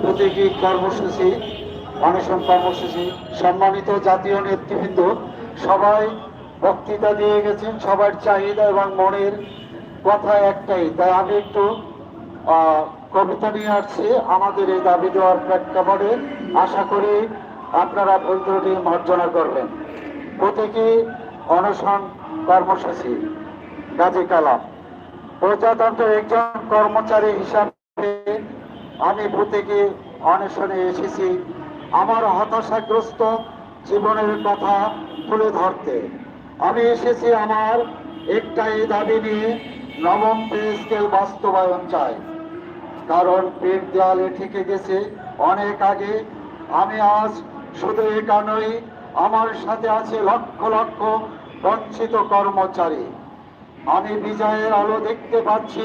প্রতীকী কর্মসূচি, অনশন কর্মসূচি, সম্মানিত জাতীয় নেতৃবৃন্দ, সবাই বক্তৃতা দিয়ে গেছেন, সবার চাহিদা এবং মনের কথা একটাই। তাই আমি একটু কবিতা নিয়ে আসছি। আমাদের এই দাবি দেওয়ার প্রেক্ষাপটে আশা করি আপনারা ভুল ত্রুটি মার্জনা করবেন। প্রতীকী অনশন কর্মসূচি, গাজী কালাম। প্রজাতন্ত্রের একজন কর্মচারী হিসাবে আমি প্রতীকী অনশনে এসেছি আমার হতাশাগ্রস্ত জীবনের কথা তুলে ধরতে। আমি এসেছি আমার একটাই দাবি নিয়ে নবম পে স্কেল বাস্তবায়ন চাই। কারণ পেট দেয়ালে ঠেকে গেছে অনেক আগে। আমি আজ শুধু এটা নই আমার সাথে আছে লক্ষ লক্ষ বঞ্চিত কর্মচারী। আমি বিজয়ের আলো দেখতে পাচ্ছি,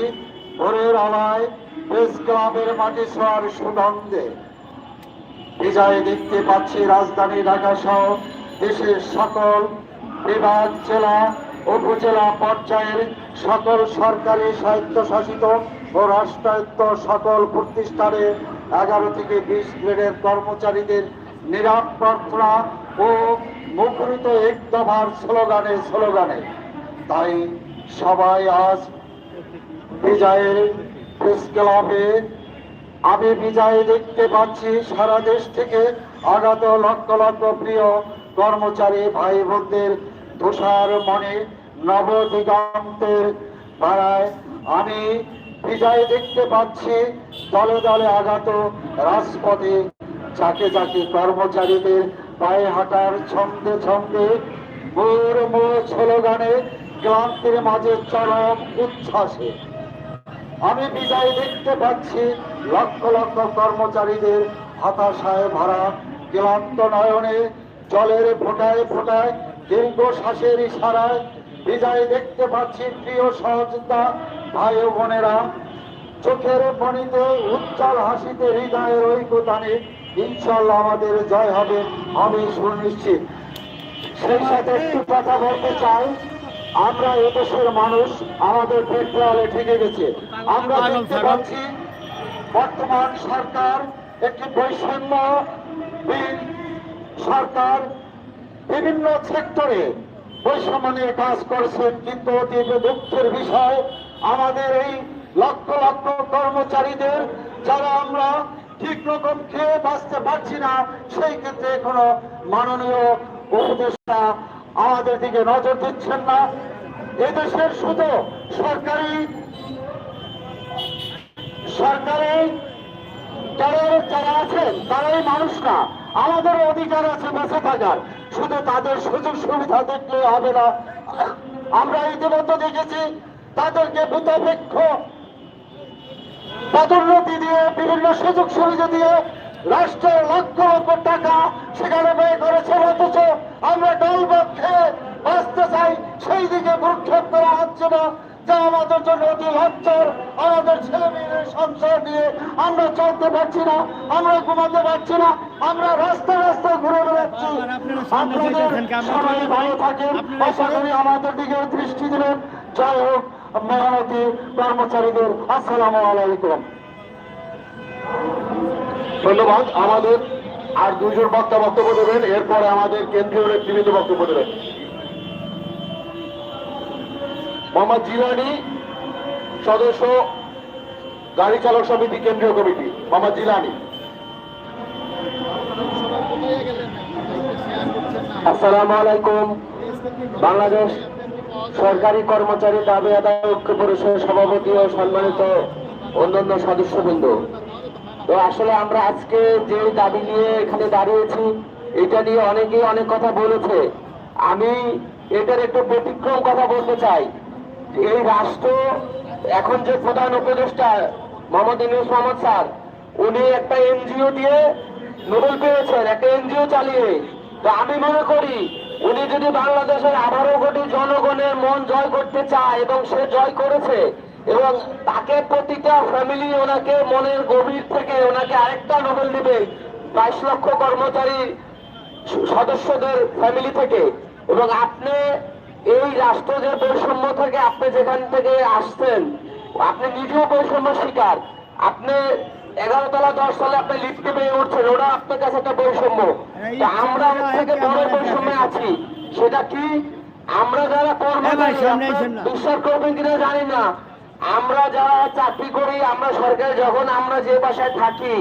ভোরের আলায় প্রেস ক্লাবের মাটি ছোঁয়ার সুগন্ধে। বিজয় দেখতে পাচ্ছি রাজধানী ঢাকা সহ দেশের সকল বিভাগ, জেলা, উপজেলা পর্যায়ের সকল সরকারি স্বায়ত্তশাসিত ও রাষ্ট্রায়ত্ত সকল প্রতিষ্ঠানে এগারো থেকে বিশ গ্রেডের কর্মচারীদের নিরাপত্তা ও মুখরিত এক দফার স্লোগানে স্লোগানে। তাই সবাই আজ বিজয়ের প্রেস ক্লাবে আমি বিজয় দেখতে পাচ্ছি সারা দেশ থেকে আগত লক্ষ লক্ষ প্রিয় কর্মচারী ভাই বোনদের তুষার মনে নব দিগন্তের পাড়ায়। আমি বিজয় দেখতে পাচ্ছি দলে দলে আগত রাজপথে যাকে যাকে কর্মচারীদের পায়ে হাঁটার ছন্দে ছন্দে মোর মোর স্লোগানে ক্লান্তির মাঝে চরম উচ্ছ্বাসে। আমি বিজয় দেখতে পাচ্ছি লক্ষ লক্ষ কর্মচারীদের হতাশায় ভরা ক্লান্ত নয়নে, জলের ফোটায় ফোটায় দীর্ঘ শ্বাসের ইশারায় বিজয় দেখতে পাচ্ছি প্রিয় সহযোগিতা ভাই বোনেরা। চোখের পানিতে উজ্জ্বল হাসিতে হৃদয়ের ঐক্যতানে ইনশাল্লাহ আমাদের জয় হবে, আমি সুনিশ্চিত। সেই সাথে একটু কথা বলতে চাই। আমরা এদেশের মানুষ আমাদের পেট্রোলে ঠেকে গেছে। আমরা দেখতে পাচ্ছি বর্তমান সরকার একটি বৈষম্য সরকার। বিভিন্ন সেক্টরে বৈষম্য নিয়ে কাজ করছেন কিন্তু অতি দুঃখের বিষয় আমাদের এই লক্ষ লক্ষ কর্মচারীদের যারা আমরা ঠিক রকম খেয়ে বাঁচতে পারছি না সেই ক্ষেত্রে এখনও মাননীয় উপদেষ্টা আমাদের দিকে নজর দিচ্ছেন না। এদেশের শুধু সরকারি সরকারি যারা যারা আছেন, তারাই মানুষ না, আমাদের অধিকার আছে বেঁচে থাকার। শুধু তাদের সুযোগ সুবিধা দেখলে হবে না। আমরা ইতিমধ্যে দেখেছি তাদেরকে ভূতাপেক্ষ পদোন্নতি দিয়ে, বিভিন্ন সুযোগ সুবিধা দিয়ে রাষ্ট্রের লক্ষ লক্ষ টাকা সেখানে ব্যয় করেছে অথচ আমরা দলবত খেয়ে বাঁচতে চাই সেই দিকে ভ্রুক্ষেপ করা হচ্ছে না। যা আমাদের জন্য অতি লজ্জার আমাদের ছেলে মেয়েদের সংসার নিয়ে আমরা চলতে পারছি না আমরা ঘুমাতে পারছি না আমরা রাস্তা রাস্তায় ঘুরে বেড়াচ্ছি। আপনাদের সবাই ভালো থাকেন আশা করি আমাদের দিকে দৃষ্টি দিলেন জয় হোক মেহনতি কর্মচারীদের আসসালামু আলাইকুম। ধন্যবাদ। আমাদের আর দুজন বক্তা বক্তব্য দেবেন, এরপরে আমাদের কেন্দ্রীয় নেতৃবৃন্দ বক্তব্য দেবেন। মোহাম্মদ জিলানি সদস্য, গাড়ি চালক সমিতি কেন্দ্রীয় কমিটি। মোহাম্মদ জিলানি। আসসালামু আলাইকুম। বাংলাদেশ সরকারি কর্মচারী দাবি আদায় ঐক্য পরিষদের সভাপতি ও সম্মানিত অন্যান্য সদস্যবৃন্দ। তো আসলে আমরা আজকে যে দাবি নিয়ে এখানে দাঁড়িয়েছি, এটা নিয়ে অনেকেই অনেক কথা বলেছে। আমি এটার একটু ব্যতিক্রম কথা বলতে চাই। এই রাষ্ট্র, এখন যে প্রধান উপদেষ্টা মোহাম্মদ ইউনুস মোহাম্মদ স্যার, উনি একটা এনজিও দিয়ে নোবেল পেয়েছেন, একটা এনজিও চালিয়ে। তো আমি মনে করি, উনি যদি বাংলাদেশের আঠারো কোটি জনগণের মন জয় করতে চায় এবং সে জয় করেছে এবং তাকে প্রতিটা ফ্যামিলি ওনাকে মনের গভীর থেকে ওনাকে আরেকটা নোবেল দিবে বাইশ লক্ষ কর্মচারী সদস্যদের ফ্যামিলি থেকে। এবং আপনি এই রাষ্ট্র যে বৈষম্য থেকে আপনি যেখান থেকে আসছেন আপনি নিজেও বৈষম্য শিকার। আপনি এগারো তলা দশ তলা আপনি লিফটে পেয়ে উঠছেন ওটা আপনার কাছে একটা বৈষম্য। আমরা এর থেকে বড় বৈষম্যে আছি। সেটা কি? আমরা যারা আপনারা বিশ্বাস করবেন কিনা জানি না। আমরা যারা চাকরি করি, আমরা সরকারি যখন আমরা যে বাসায় থাকি,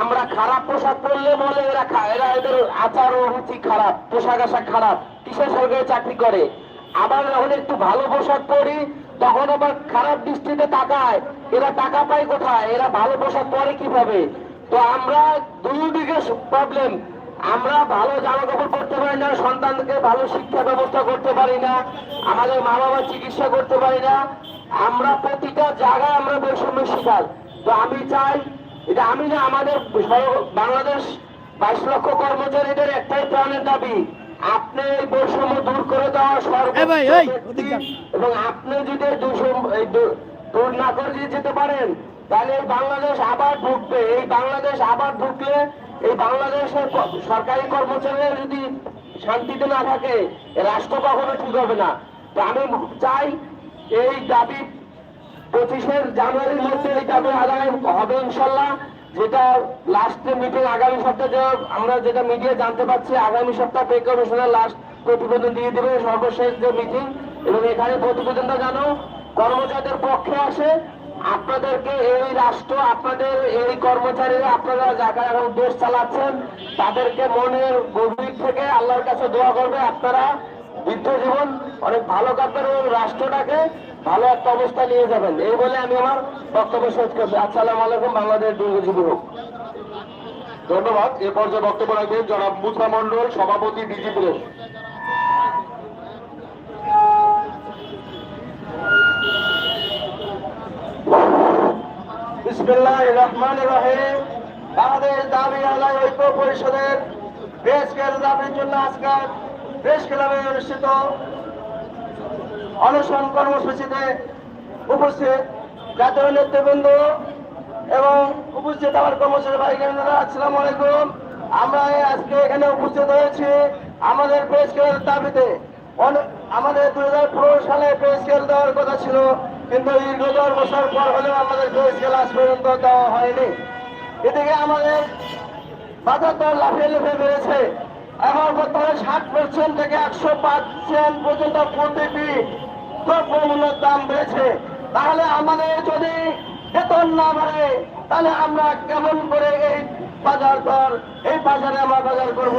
আমরা খারাপ পোশাক পরলে বলে এরা এরা এদের আচার ও রুচি খারাপ, পোশাক আশাক খারাপ, কিসের সরকারি চাকরি করে? আবার যখন একটু ভালো পোশাক পরি, তখন আবার খারাপ দৃষ্টিতে তাকায়, এরা টাকা পায় কোথায়? এরা ভালো পোশাক পরে কীভাবে? তো আমরা দুই দিকে প্রবলেম আমরা ভালো জামা কাপড় পরতে পারি না সন্তানকে ভালো শিক্ষা ব্যবস্থা করতে পারি না আমাদের মা বাবার চিকিৎসা করতে পারি না আমরা প্রতিটা জায়গায় আমরা বৈষম্যের শিকার তো আমি চাই এটা আমি না আমাদের বাংলাদেশ বাইশ লক্ষ কর্মচারীদের একটাই প্রাণের দাবি আপনি এই বৈষম্য দূর করে দেওয়া সর্বোচ্চ। এবং আপনি যদি দূর না করে যেতে পারেন তাহলে এই বাংলাদেশ আবার ঢুকবে এই বাংলাদেশ আবার ঢুকলে এই বাংলাদেশের সরকারি কর্মচারীরা যদি শান্তিতে না থাকে, রাষ্ট্র কখনো ঠিক হবে না। আমি চাই এই দাবি পঁচিশের জানুয়ারির মধ্যে এই দাবি আদায় হবে ইনশাল্লাহ, যেটা লাস্টে মিটিং আগামী সপ্তাহে আমরা যেটা মিডিয়া জানতে পারছি, আগামী সপ্তাহে পে কমিশনের লাস্ট প্রতিবেদন দিয়ে দেবে, সর্বশেষ যে মিটিং এবং এখানে প্রতিবেদনটা জানো, কর্মচারীদের পক্ষে আসে আপনাদেরকে এই রাষ্ট্র, আপনাদের এই কর্মচারীরা, আপনারা যারা এখন দেশ চালাচ্ছেন, তাদেরকে মনের গভীর থেকে আল্লাহর কাছে দোয়া করবে। আপনারা বৃদ্ধ জীবন, অনেক ভালো কাটবেন এবং রাষ্ট্রটাকে ভালো একটা অবস্থা নিয়ে যাবেন। এই বলে আমি আমার বক্তব্য শেষ করছি। আসসালামু আলাইকুম, বাংলাদেশ দীর্ঘজীবী হোক ধন্যবাদ। এ পর্যায়ে বক্তব্য রাখবেন জনাব মুসা মন্ডল সভাপতি বিজি বাংলাদেশ দাবি ঐক্য পরিষদের প্রেস ক্লাব দাবির জন্য আজকাল প্রেস ক্লাবে অনুষ্ঠিত অনশন কর্মসূচিতে উপস্থিত জাতীয় নেতৃবৃন্দ এবং উপস্থিত আমার কর্মচারী ভাই বোনেরা, আসসালামু আলাইকুম। আমরা আজকে এখানে উপস্থিত হয়েছি আমাদের প্রেস ক্লাবের দাবিতে। আমাদের দুই হাজার পনেরো সালে প্রেস স্কেল দেওয়ার কথা ছিল। কিন্তু দীর্ঘ দশ বছর পর হলেও আমাদের স্কেল আজ পর্যন্ত দেওয়া হয়নি। এদিকে আমাদের বাজার দর লাফিয়ে লাফিয়ে বেড়েছে। এখন বর্তমানে ষাট পার্সেন্ট থেকে একশো পার্সেন্ট পর্যন্ত প্রতিটি দ্রব্যমূল্যের দাম বেড়েছে। তাহলে আমাদের যদি বেতন না বাড়ে, তাহলে আমরা কেমন করে এই বাজার দর, এই বাজারে আমরা বাজার করব?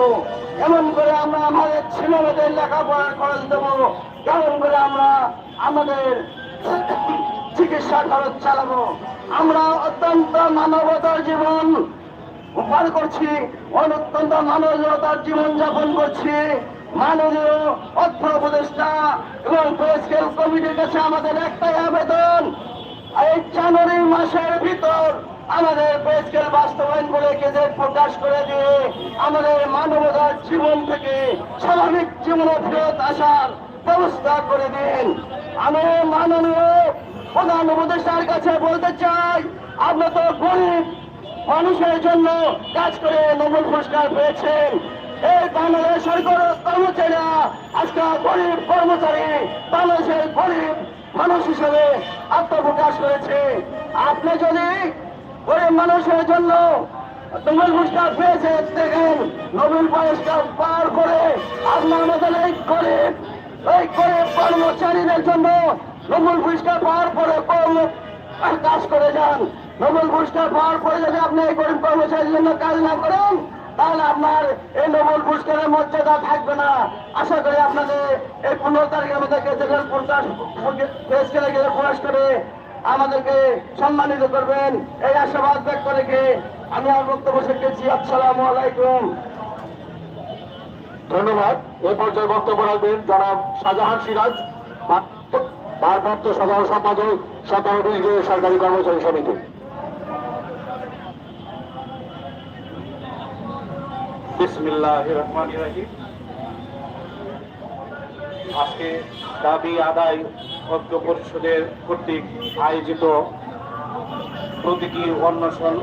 কেমন করে আমরা আমাদের ছেলেমেয়েদের লেখাপড়ার খরচ দেবো কেমন করে আমরা আমাদের চিকিৎসা খরচ চালাবো। আমরা অত্যন্ত মানবতার জীবন উপার করছি, অত্যন্ত মানবতার জীবন যাপন করছি। মাননীয় অর্থ উপদেষ্টা এবং প্রেসকেল কমিটির কাছে আমাদের একটাই আবেদন, এই জানুয়ারি মাসের ভিতর আমাদের প্রেসকেল বাস্তবায়ন করে গেজেট প্রকাশ করে দিয়ে আমাদের মানবতার জীবন থেকে স্বাভাবিক জীবনে ফেরত আসার ব্যবস্থা করে দিন। আমি মাননীয় প্রধান উপদেষ্টার কাছে বলতে চাই, আপনি তো গরিব মানুষের জন্য কাজ করে নোবেল পুরস্কার পেয়েছেন। এই বাংলাদেশ সরকার কর্মচারীরা আজকে গরিব কর্মচারী, বাংলাদেশের গরিব মানুষ হিসেবে আত্মপ্রকাশ করেছে। আপনি যদি গরিব মানুষের জন্য নোবেল পুরস্কার পেয়েছে দেখেন, নোবেল পুরস্কার পার করে আপনার মতন এই গরিব এই গরিব কর্মচারীদের জন্য। নোবেল পুরস্কার পাওয়ার পরে কর্ম কাজ করে যান। নোবেল পুরস্কার পাওয়ার পরে যদি আপনি এই গরিব কর্মচারীর জন্য কাজ না করেন, তাহলে আপনার এই নোবেল পুরস্কারের মর্যাদা থাকবে না। আশা করি আপনাদের এই পনেরো তারিখের মধ্যে গেজেটের প্রকাশ করে করে আমাদেরকে সম্মানিত করবেন। এই আশাবাদ ব্যক্ত রেখে আমি আমার বক্তব্য করছি। আসসালামু আলাইকুম। ধন্যবাদ। এ পর্যায়ে বক্তব্য রাখবেন জনাব শাহজাহান সিরাজ ভারপ্রাপ্ত সাধারণ সম্পাদক সতেরো সরকারি কর্মচারী সমিতি। আজকে দাবি আদায় ঐক্য পরিষদের কর্তৃক আয়োজিত প্রতীকী অন্বেষণ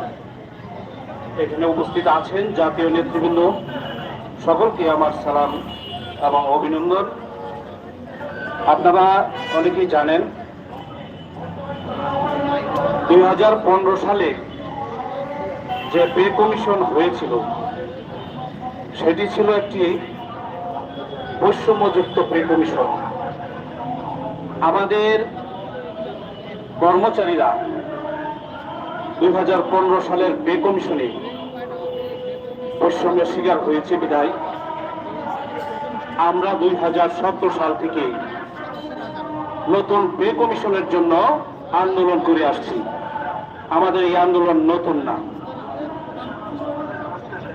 এখানে উপস্থিত আছেন জাতীয় নেতৃবৃন্দ। সকলকে আমার সালাম এবং অভিনন্দন। আপনারা অনেকেই জানেন, দুই হাজার পনেরো সালে যে পে কমিশন হয়েছিল, সেটি ছিল একটি বৈষম্যযুক্ত পে কমিশন। আমাদের কর্মচারীরা দুই হাজার পনেরো সালের পে কমিশনে বৈষম্যের শিকার হয়েছে বিদায় আমরা দুই হাজার সতেরো সাল থেকে নতুন পে কমিশনের জন্য আন্দোলন করে আসছি। আমাদের এই আন্দোলন নতুন না।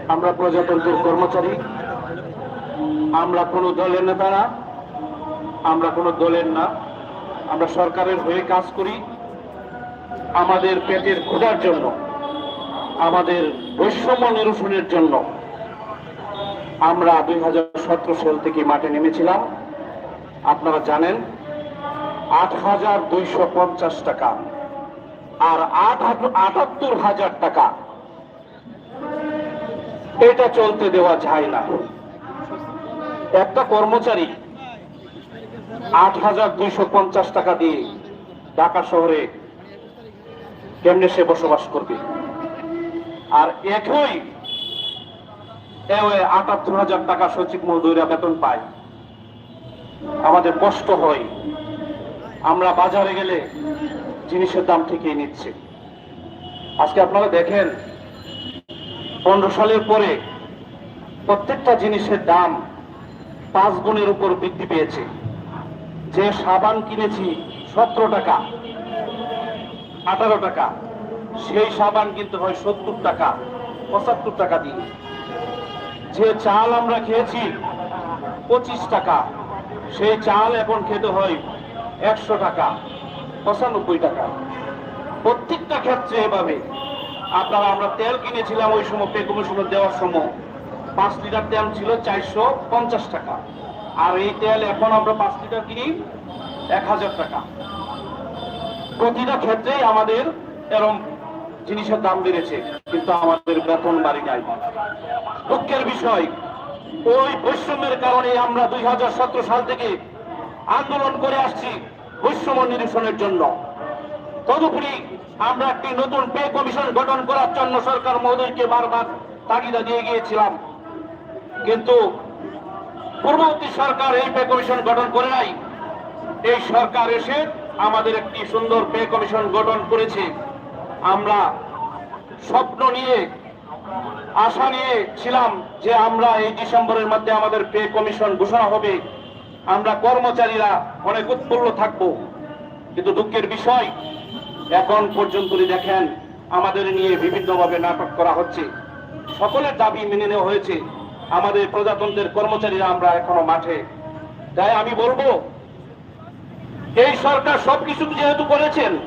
আমরা প্রজাতন্ত্রের কর্মচারী। আমরা কোনো দলের নেতা না আমরা কোনো দলের না। আমরা সরকারের হয়ে কাজ করি। আমাদের পেটের খোঁজার জন্য, আমাদের বৈষম্য নিরসনের জন্য আমরা দুই হাজার সতেরো সাল থেকে মাঠে নেমেছিলাম। আপনারা জানেন, আট হাজার দুইশো পঞ্চাশ টাকা আর আট আটাত্তর হাজার টাকা। এটা চলতে দেওয়া যায় না। একটা কর্মচারী আট হাজার দুইশো পঞ্চাশ টাকা দিয়ে ঢাকা শহরে কেমনে সে বসবাস করবে? আর একই আটাত্তর হাজার টাকা সচিব মজুরা বেতন পায়। আমাদের কষ্ট হয়। আমরা বাজারে গেলে জিনিসের দাম ঠিকই নিচ্ছে। আজকে আপনারা দেখেন, পনেরো সালের পরে প্রত্যেকটা জিনিসের দাম পাঁচ গুণের উপর বৃদ্ধি পেয়েছে। যে সাবান কিনেছি সতেরো টাকা, আঠারো টাকা, সেই সাবান কিনতে হয় সত্তর টাকা, পঁচাত্তর টাকা দিয়ে। যে চাল আমরা খেয়েছি, পঁচিশ টাকা। সেই চাল এখন খেতে হয় একশো টাকা, পঁচানব্বই টাকা। প্রত্যেকটা ক্ষেত্রে এভাবে। আপনারা, আমরা তেল কিনেছিলাম ওই সময় পে কমিশনের দেওয়ার সময়। পাঁচ লিটার তেল ছিল চারশো পঞ্চাশ টাকা। আর এই তেল এখন আমরা পাঁচ লিটার কিনি এক হাজার টাকা। প্রতিটা ক্ষেত্রেই আমাদের এরম জিনিসের দাম বেড়েছে, কিন্তু আমাদের বেতন বাড়ি নাই। দুঃখের বিষয়, ওই বৈষম্যের কারণে আমরা দুই হাজার সতেরো সাল থেকে আন্দোলন করে আসছি বৈষম্য নিরসনের জন্য। তদুপরি আমরা একটি নতুন পে কমিশন গঠন করার জন্য সরকার মহোদয়কে বারবার তাগিদা দিয়ে গিয়েছিলাম। কিন্তু পূর্ববর্তী সরকার এই পে কমিশন গঠন করে নাই। এই সরকার এসে আমাদের একটি সুন্দর পে কমিশন গঠন করেছে। আমরা স্বপ্ন নিয়ে, আশা নিয়ে ছিলাম যে আমরা এই ডিসেম্বরের মধ্যে আমাদের পে কমিশন ঘোষণা হবে। আমরা কর্মচারীরা অনেক উৎফুল্ল থাকব। কিন্তু দুঃখের বিষয়, এখন পর্যন্ত দেখেন আমাদের নিয়ে বিভিন্নভাবে নাটক করা হচ্ছে। সকলের দাবি মেনে নেওয়া হয়েছে। আমাদের প্রজাতন্ত্রের কর্মচারীরা আমরা এখনও মাঠে। তাই আমি বলব, এই সরকার সবকিছু যেহেতু করেছেন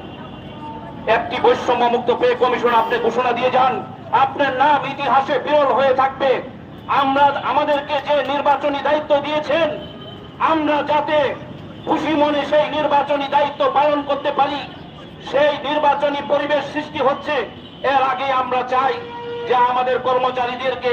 একটি বৈষম্য মুক্ত পে কমিশন আপনি ঘোষণা দিয়ে যান। আপনার নাম ইতিহাসে বিরল হয়ে থাকবে। আমরা আমাদেরকে যে নির্বাচনী দায়িত্ব দিয়েছেন, আমরা যাতে খুশি মনে সেই নির্বাচনী দায়িত্ব পালন করতে পারি। সেই নির্বাচনী পরিবেশ সৃষ্টি হচ্ছে। এর আগে আমরা চাই যে আমাদের কর্মচারীদেরকে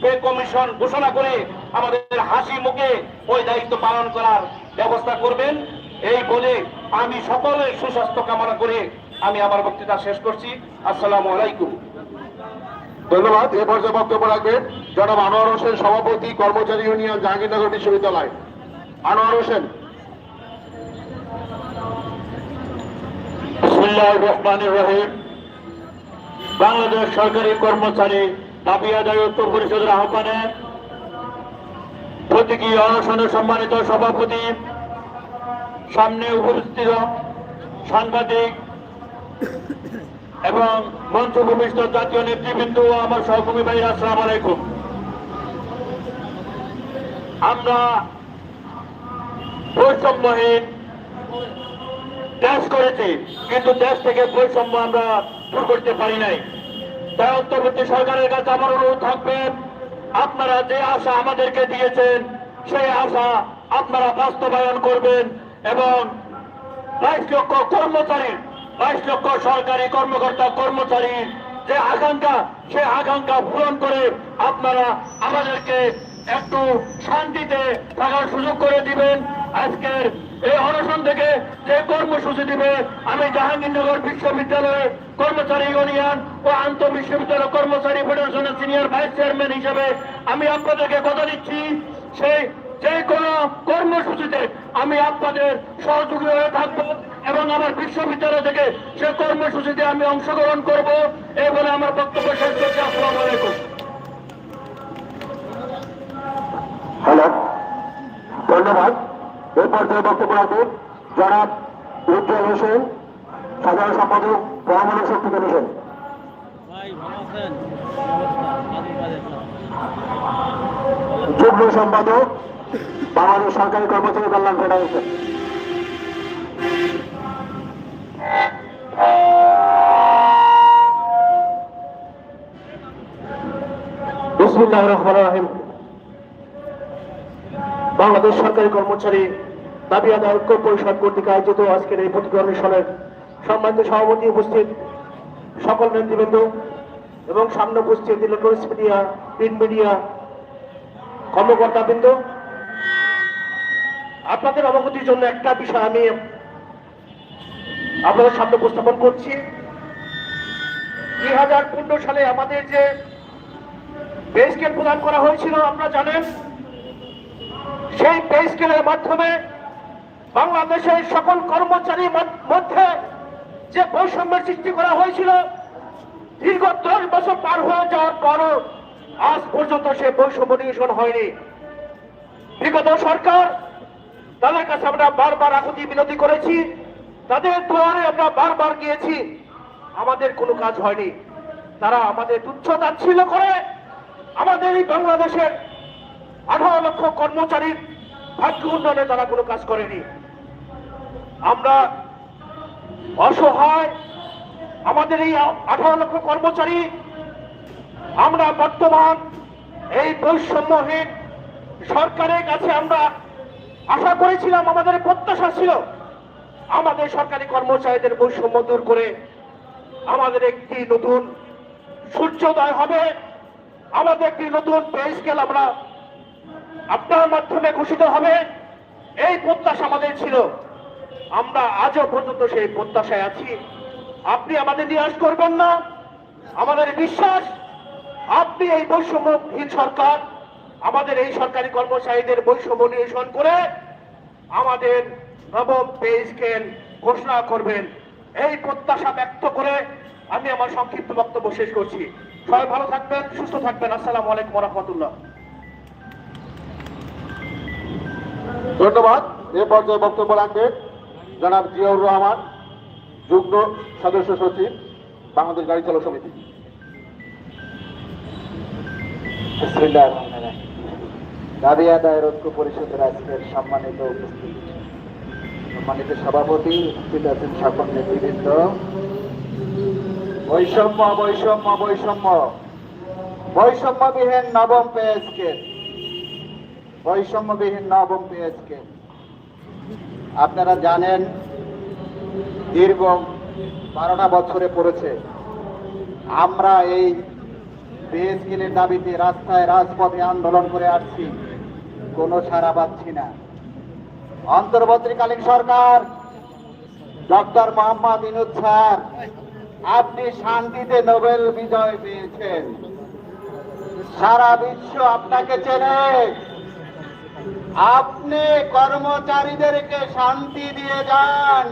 পে কমিশন ঘোষণা করে আমাদের হাসি মুখে ওই দায়িত্ব পালন করার ব্যবস্থা করবেন। এই বলে আমি সকলের সুস্বাস্থ্য কামনা করে আমি আমার বক্তৃতা শেষ করছি। আসসালামু আলাইকুম। ধন্যবাদ। এ পর্যায়ে বক্তব্য রাখবেন জনাব আনোয়ার হোসেন, সভাপতি, কর্মচারী ইউনিয়ন, জাহাঙ্গীরনগর বিশ্ববিদ্যালয়। আনোয়ার হোসেন। বাংলাদেশ সরকারি কর্মচারী দাবি আদায় উত্তর পরিষদের আহ্বানে প্রতীকী অনশনের সম্মানিত সভাপতি, সামনে উপস্থিত সাংবাদিক এবং মঞ্চ জাতীয় নেতৃবৃন্দ আমার সহকর্মী ভাই, আসসালাম আলাইকুম। আমরা বৈষম্যহীন দেশ করেছি, কিন্তু দেশ থেকে বৈষম্য আমরা দূর করতে পারি নাই। তাই অন্তর্বর্তী সরকারের কাছে আমার অনুরোধ থাকবে, আপনারা যে আশা আমাদেরকে দিয়েছেন, সেই আশা আপনারা বাস্তবায়ন করবেন এবং বাইশ লক্ষ কর্মচারী বাইশ লক্ষ সরকারি কর্মকর্তা, কর্মচারী যে আকাঙ্ক্ষা, সে আকাঙ্ক্ষা পূরণ করে আপনারা আমাদেরকে একটু শান্তিতে থাকার সুযোগ করে দিবেন। আজকের এই অনশন থেকে যে কর্মসূচি দিবে, আমি জাহাঙ্গীরনগর বিশ্ববিদ্যালয়ের কর্মচারী ইউনিয়ন ও আন্তঃ বিশ্ববিদ্যালয় কর্মচারী ফেডারেশনের সিনিয়র ভাইস চেয়ারম্যান হিসেবে আমি আপনাদেরকে কথা দিচ্ছি। সেই যে কোনো কর্মসূচিতে আমি আপনাদের সহযোগী হয়ে থাকব এবং আমার বিশ্ববিদ্যালয় থেকে সে কর্মসূচিতে আমি অংশগ্রহণ করব এই বলে আমার বক্তব্য শেষ করছি। আসসালামু আলাইকুম। হ্যালো। ধন্যবাদ। এই পর্যায়ে বক্তব্য রাখবেন জনাব উজ্জ্বল হোসেন সাধারণ সম্পাদক মহামানব শক্তি কমিশন ভাই ভালো আছেন? কি অবস্থা? যুগ্ম সম্পাদক বাংলাদেশ সরকারি কর্মচারী কল্যাণ ফেডারেশন বিসমুল্লাহ রহমান রাহিম। বাংলাদেশ সরকারি কর্মচারী দাবি আদায় ঐক্য পরিষদ কর্তৃক আয়োজিত আজকের এই অনুষ্ঠানের সম্মানিত সভাপতি উপস্থিত সকল নেতৃবৃন্দ এবং সামনে উপস্থিত ইলেকট্রনিক্স মিডিয়া, প্রিন্ট মিডিয়া কর্মকর্তাবৃন্দ আপনাদের অবগতির জন্য একটা বিষয় আমি আপনাদের সামনে উপস্থাপন করছি। দুই হাজার পনেরো সালে আমাদের যে পে স্কেল প্রদান করা হয়েছিল, আপনারা জানেন, সেই পে স্কেলের মাধ্যমে বাংলাদেশের সকল কর্মচারীর মধ্যে যে বৈষম্যের সৃষ্টি করা হয়েছিল, দীর্ঘ দশ বছর পার হয়ে যাওয়ার পরও আজ পর্যন্ত সে বৈষম্য নিরসন হয়নি। বিগত সরকার তাদের কাছে আমরা বারবার আকুতি বিনতি করেছি। তাদের দুয়ারে আমরা বারবার গিয়েছি। আমাদের কোনো কাজ হয়নি। তারা আমাদের তুচ্ছ তাচ্ছিল্য করে আমাদের এই বাংলাদেশের আঠারো লক্ষ কর্মচারীর ভাগ্য উন্নয়নে তারা কোনো কাজ করেনি। আমরা অসহায় আমাদের এই আঠারো লক্ষ কর্মচারী, আমরা বর্তমান এই বৈষম্যহীন সরকারের কাছে আমরা আশা করেছিলাম আমাদের প্রত্যাশা ছিল আমাদের সরকারি কর্মচারীদের বৈষম্য দূর করে আমাদের একটি নতুন সূর্যোদয় হবে। আমাদের একটি নতুন পে স্কেল আমরা আপনার মাধ্যমে ঘোষিত হবে। এই প্রত্যাশা আমাদের ছিল। আমরা আজও পর্যন্ত সেই প্রত্যাশায় আছি। আপনি আমাদের নিরাশ করবেন না। আমাদের বিশ্বাস, আপনি এই বৈষম্যহীন সরকার আমাদের এই সরকারি কর্মচারীদের বৈষম্য নিরসন করে আমাদের নবম পে স্কেল ঘোষণা করবেন। এই প্রত্যাশা ব্যক্ত করে আমি আমার সংক্ষিপ্ত বক্তব্য শেষ করছি। সবাই ভালো থাকবেন সুস্থ থাকবেন। আসসালামু আলাইকুম রহমতুল্লাহ। ধন্যবাদ। এ পর্যায়ে বক্তব্য রাখবেন জনাব জিয়াউর রহমান যুগ্ম সদস্য সচিব বাংলাদেশ গাড়ি চালক সমিতি। দাবি আদায়ের ঐক্য পরিষদের আজকের সম্মানিত উপস্থিত। সম্মানিত সভাপতি উপস্থিত আছেন সকল নেতৃবৃন্দ। বৈষম্য বৈষম্য বৈষম্য। বৈষম্যবিহীন নবম পে স্কেল বৈষম্যবিহীন নবম পে স্কেল আপনারা জানেন, দীর্ঘ বারোটা বছরে পড়েছে। আমরা এই পে স্কেলের দাবিতে রাস্তায় রাজপথে আন্দোলন করে আসছি। কোনো সাড়া পাচ্ছি না। অন্তর্বর্তীকালীন সরকার, ডক্টর মোহাম্মদ ইনুদ স্যার, আপনি শান্তিতে নোবেল বিজয় পেয়েছেন। সারা বিশ্ব আপনাকে চেনে। আপনি কর্মচারীদেরকে শান্তি দিয়ে যান।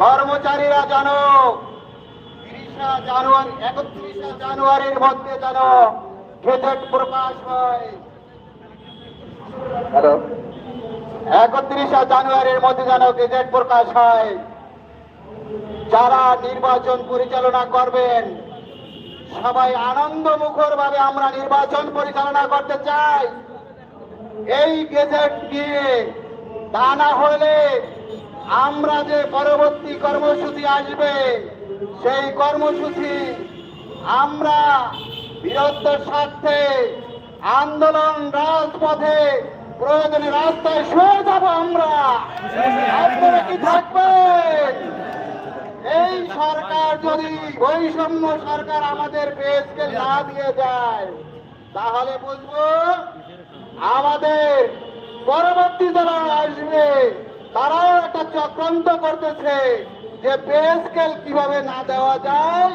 কর্মচারীরা জানো জানুয়ারি, একত্রিশা জানুয়ারির মধ্যে যেন গেজেট প্রকাশ হয়। একত্রিশা জানুয়ারির মধ্যে যেন গেজেট প্রকাশ হয়। যারা নির্বাচন পরিচালনা করবেন, সবাই আনন্দ মুখর ভাবে আমরা নির্বাচন পরিচালনা করতে চাই। এই গেজেট নিয়ে তা না হলে আমরা যে পরবর্তী কর্মসূচি আসবে, সেই কর্মসূচি আমরা বীরত্বের স্বার্থে আন্দোলন রাজপথে প্রয়োজনে রাস্তায় শুয়ে যাব আমরা। কি থাকবেন এই সরকার যদি বৈষম্য সরকার আমাদের পেজকে না দিয়ে যায়, তাহলে বুঝব আমাদের পরবর্তী যারা আসবে, তারাও একটা চক্রান্ত করতেছে যে পে স্কেল কীভাবে না দেওয়া যায়,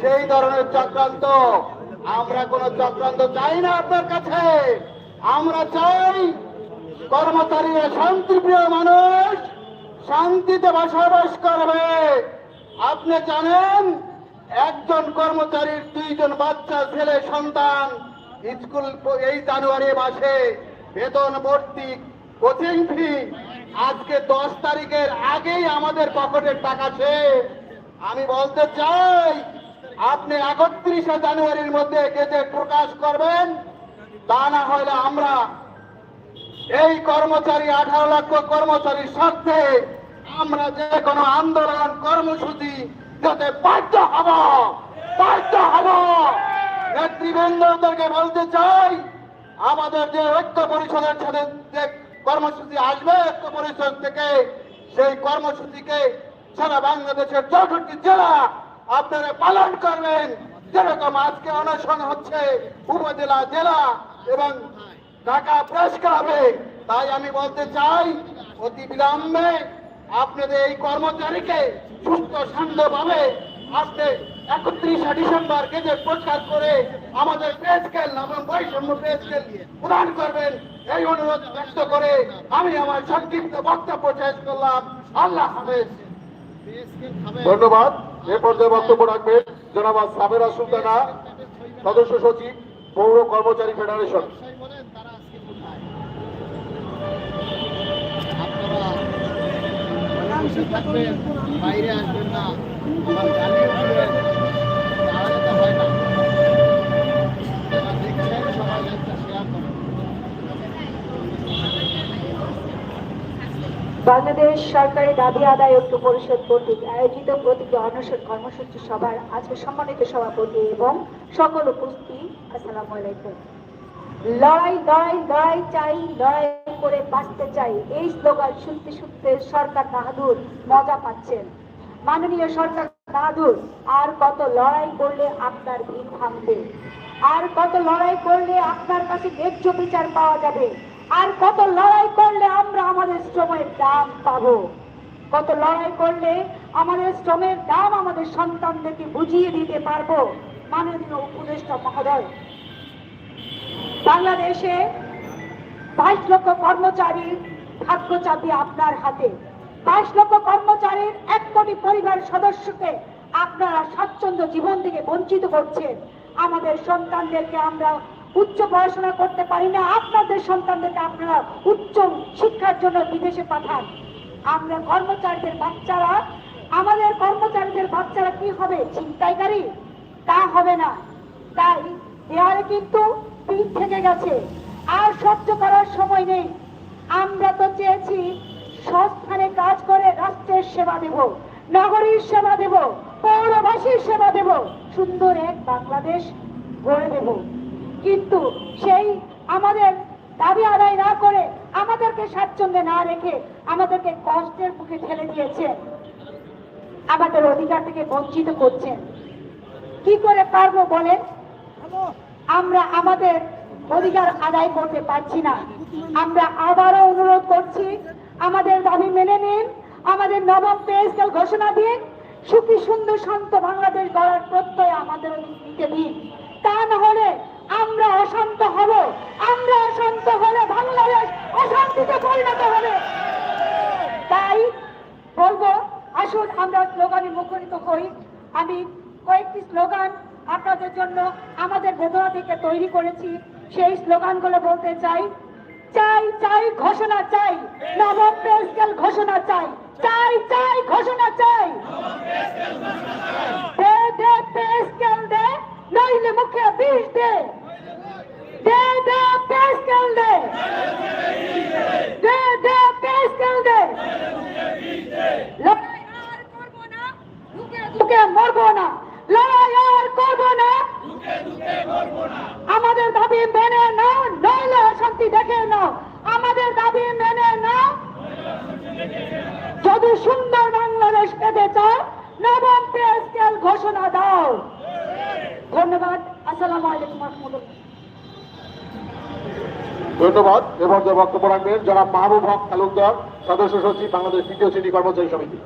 সেই ধরনের চক্রান্ত আমরা কোনো চক্রান্ত চাই না আপনার কাছে। আমরা চাই কর্মচারীরা শান্তিপ্রিয় মানুষ, শান্তিতে বসবাস করবে। আপনি জানেন, একজন কর্মচারীর দুইজন বাচ্চা, ছেলে, সন্তান, স্কুল এই জানুয়ারি মাসে বেতন ভর্তি, কোচিং ফি, আজকে দশ তারিখের আগেই আমাদের পকেটের টাকা আমি বলতে চাই আপনি একত্রিশে জানুয়ারির মধ্যে গেজেট প্রকাশ করবেন, তা না হলে আমরা এই কর্মচারী আঠারো লক্ষ কর্মচারীর স্বার্থে আমরা যে কোনো আন্দোলন কর্মসূচি যাতে বাধ্য হব। বাধ্য হব। নেতৃবৃন্দদেরকে বলতে চাই, আমাদের যে ঐক্য পরিষদের সাথে যে কর্মসূচি আসবে, ঐক্য পরিষদ থেকে সেই কর্মসূচিকে সারা বাংলাদেশের চৌষট্টি জেলা আপনারা পালন করবেন। যেরকম আজকে অনশন হচ্ছে উপজেলা, জেলা এবং ঢাকা প্রেস ক্লাবে। তাই আমি বলতে চাই, অতি বিলম্বে আপনাদের এই কর্মচারীকে সুস্থ, শান্তভাবে আপনি একত্রিশে ডিসেম্বর গেজেট প্রচার করে আমাদের পে স্কেল এবং বৈষম্য পে স্কেল প্রদান করবেন। এই অনুরোধ ব্যক্ত করে আমি আমার সংক্ষিপ্ত বক্তব্য শেষ করলাম। আল্লাহ হাফেজ। ধন্যবাদ। এ পর্যায়ে বক্তব্য রাখবেন জনাব সাবেরা সুলতানা, সদস্য সচিব, পৌর কর্মচারী ফেডারেশন। বাইরে আসবেন না। আমার বাংলাদেশ সরকারি দাবি আদায় ঐক্য পরিষদ কর্তৃক আয়োজিত প্রতিটি অনশন কর্মসূচি সভার আজকে সম্মানিত সভাপতি এবং সকল উপস্থিতি, আসসালামু আলাইকুম। লড়াই লড়াই লড়াই চাই, লড়াই করে বাঁচতে চাই, এই স্লোগান শুনতে শুনতে সরকার বাহাদুর মজা পাচ্ছেন। মাননীয় সরকার বাহাদুর, আর কত লড়াই করলে আপনার ভিড় ভাঙবে? আর কত লড়াই করলে আপনার কাছে ন্যায্য বিচার পাওয়া যাবে? আর কত লড়াই করলে আমরা আমাদের শ্রমের দাম পাবো? কত লড়াই করলে আমাদের শ্রমের দাম আমাদের সন্তানদেরকে বুঝিয়ে দিতে পারব? মাননীয় উপদেষ্টা মহোদয়, বাংলাদেশে বাইশ লক্ষ কর্মচারীর ভাগ্য চাবি আপনার হাতে। বাইশ লক্ষ কর্মচারীর এক কোটি পরিবার সদস্যকে আপনারা স্বাচ্ছন্দ্য জীবন থেকে বঞ্চিত করছেন। আমাদের সন্তানদেরকে আমরা উচ্চ পড়াশোনা করতে পারি না, আপনাদের সন্তানদেরকে আপনারা উচ্চ শিক্ষার জন্য বিদেশে পাঠান। আমরা কর্মচারীদের বাচ্চারা, আমাদের কর্মচারীদের বাচ্চারা কি হবে? ছিনতাইকারী? তা হবে না। তাই দেয়ালে কিন্তু পিঠ থেকে গেছে। আর সহ্য করার সময় নেই। আমরা তো চেয়েছি সস্থানে কাজ করে রাষ্ট্রের সেবা দেব, নগরীর সেবা দেব, পৌরবাসীর সেবা দেব, সুন্দর এক বাংলাদেশ গড়ে দেব। কিন্তু সেই আমাদের দাবি আদায় না করে আমাদেরকে স্বাচ্ছন্দ্যে না রেখে আমাদেরকে কষ্টের মুখে ঠেলে দিয়েছে। আমাদের অধিকার থেকে বঞ্চিত করছেন কি করে পারব বলেন? আমরা আমাদের অধিকার আদায় করতে পারছি না। আমরা আবারও অনুরোধ করছি, আমাদের দাবি মেনে নিন, আমাদের নবম পে ঘোষণা দিন, সুখী, সুন্দর, শান্ত বাংলাদেশ গড়ার প্রত্যয় আমাদের দিন। তা না হলে আমরা অশান্ত হব, আমরা অশান্ত হলে বাংলাদেশ অশান্তিতে পরিণত হবে। তাই বলব, আসুন আমরা স্লোগানে মুখরিত হই আমি কয়েকটি স্লোগান আপনাদের জন্য আমাদের বেদনা থেকে তৈরি করেছি। সেই স্লোগানগুলো বলতে চাই। চাই চাই ঘোষণা চাই। নবম ঘোষণা চাই। চাই চাই ঘোষণা চাই। নইলে মুখে বিষ দে দে পে স্কেল দে দে দে পে স্কেল দে লড়াই আর করব না দুকে মরবো না লড়াই আর করব না আমাদের দাবি মেনে নাও নইলে অশান্তি দেখে নাও আমাদের দাবি মেনে নাও যদি সুন্দর বাংলাদেশ পেতে চাও নবম পে স্কেল ঘোষণা দাও ধন্যবাদ। এবার বক্তব্য রাখবেন যারা মাহবুব হক তালুকদার, সদস্য সচিব বাংলাদেশ তৃতীয় শ্রেণি কর্মচারী সমিতি।